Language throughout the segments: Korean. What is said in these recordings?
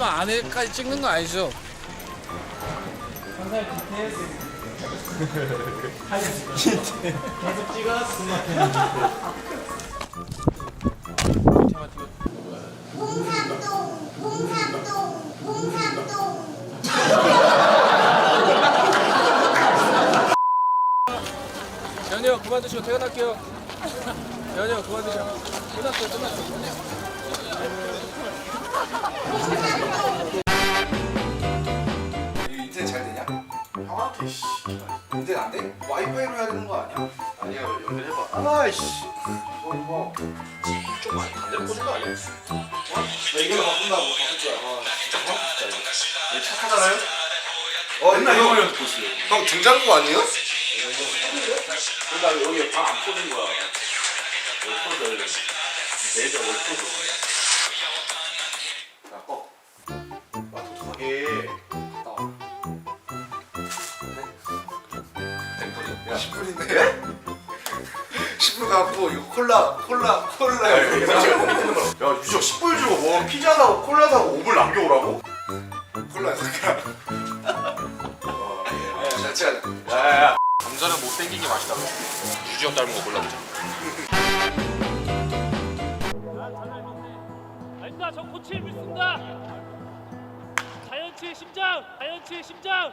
안에까지 찍는 거 아니죠? 홍삼동, 홍삼동, 홍삼동. 연이 형 그만 드시고 퇴근할게요. 연이 형 그만 드셔. 끝났어요, 끝났어. 이거 와이파이로 해야 되는 거 아니야? 아니야 연결해봐. 아이씨. 이거 이거 좀 많이 반대로 꽂은 거 아니야? 나 이걸로 바꾼다고 바꿀 거야. 얘 착하잖아요? 어 맨날 형, 형이랑 듣고 있어요. 형 등장구 아니에요? 나 여기 방안 꽂은 거야. 여기 꽂아 여기 내자 여기 꽂아 10분인데? 10분 갖고 이거 콜라 콜라 콜라 야 유저 10불 주고 뭐 피자 사고 콜라 사고 5불 남겨오라고? 콜라 잠깐 야 진짜 야야야 감자는 못생긴 게 맛있다고 유지형 닮은 거 골라보자 아닙니다. 저 코치를 믿습니다. 자연치의 심장, 자연치의 심장.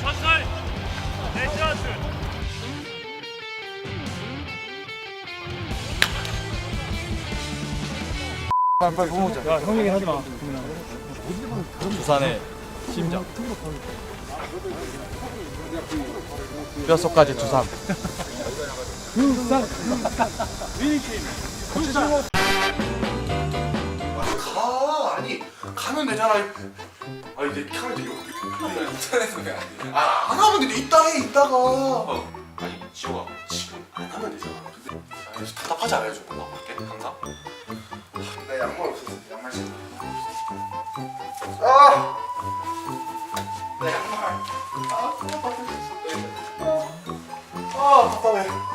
저 자연치 전설. 레전드. 부산의 심장. 뼛속까지 두산 가 아니 가면 되잖아. 아니 내 카메라 되게 인터넷 왜안 돼? 아 안 하면 돼. 이따 해 이따가. 어. 아니 지호가 지금 안 하면 되잖아. 근데 아니, 답답하지 않아요 좀? 나 밖에? 항상? 나 양말 없었어 양말 신고 아! 내 양말. 아 답답해 아 답답해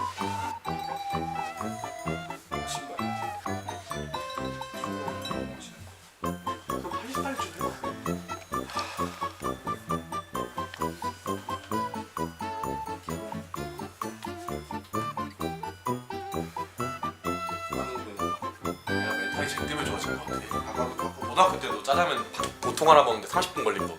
멘탈이 쟤 때문에 좋아진 것 같아 아까도 고등학교 때도 짜장면 보통 하나 먹는데 30분 걸린 거.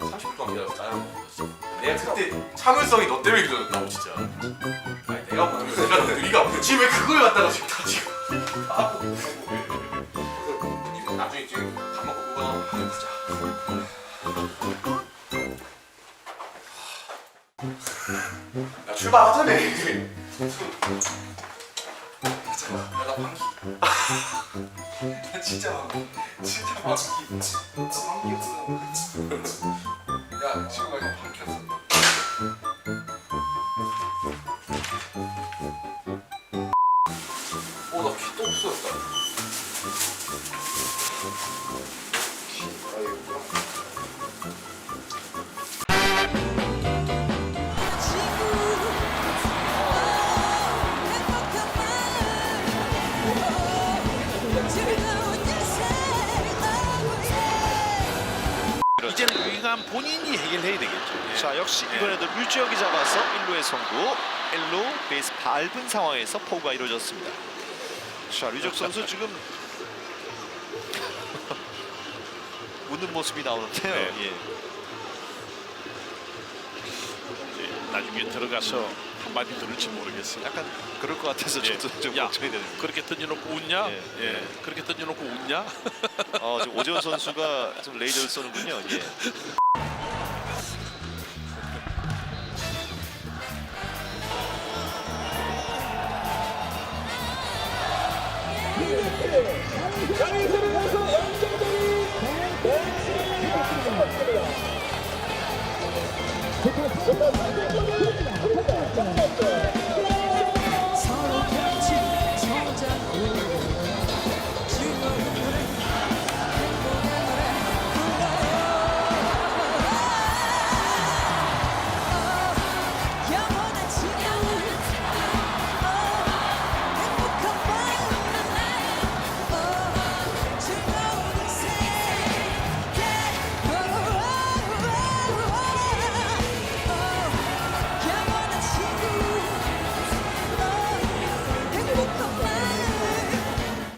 30분 동안 기다려서 짜장면 먹었어. 내가 그때 참을성이 너 때문에 길어졌다고 진짜. 아니 내가 보면 내가 너 네가 지금 왜 그걸 갖다가 지금 다 지금 그래서 나중에 지금 밥 먹고 그거 해보자. 야 출발하자며 야 나 방귀 나 진짜 방귀 진짜 방귀 방귀였어 야형 방귀였어 이제는 유행한 본인이 해결해야 되겠죠. 자 역시 이번에도 류지혁이 잡아서 1루의 송구 1루 베이스 밟은 상황에서 포구가 이루어졌습니다. 자 류지혁 선수 지금 웃는 모습이 나오는데요. 예. 나중에 들어가서 한마디 들을지 모르겠어요. 약간 그럴 것 같아서 예. 저도 좀 야, 걱정이 되는데. 그렇게 던져놓고 웃냐? 예, 예, 예. 그렇게 던져놓고 웃냐? 어, 지금 오재원 선수가 좀 레이저를 쏘는군요. 예. Come on, come on.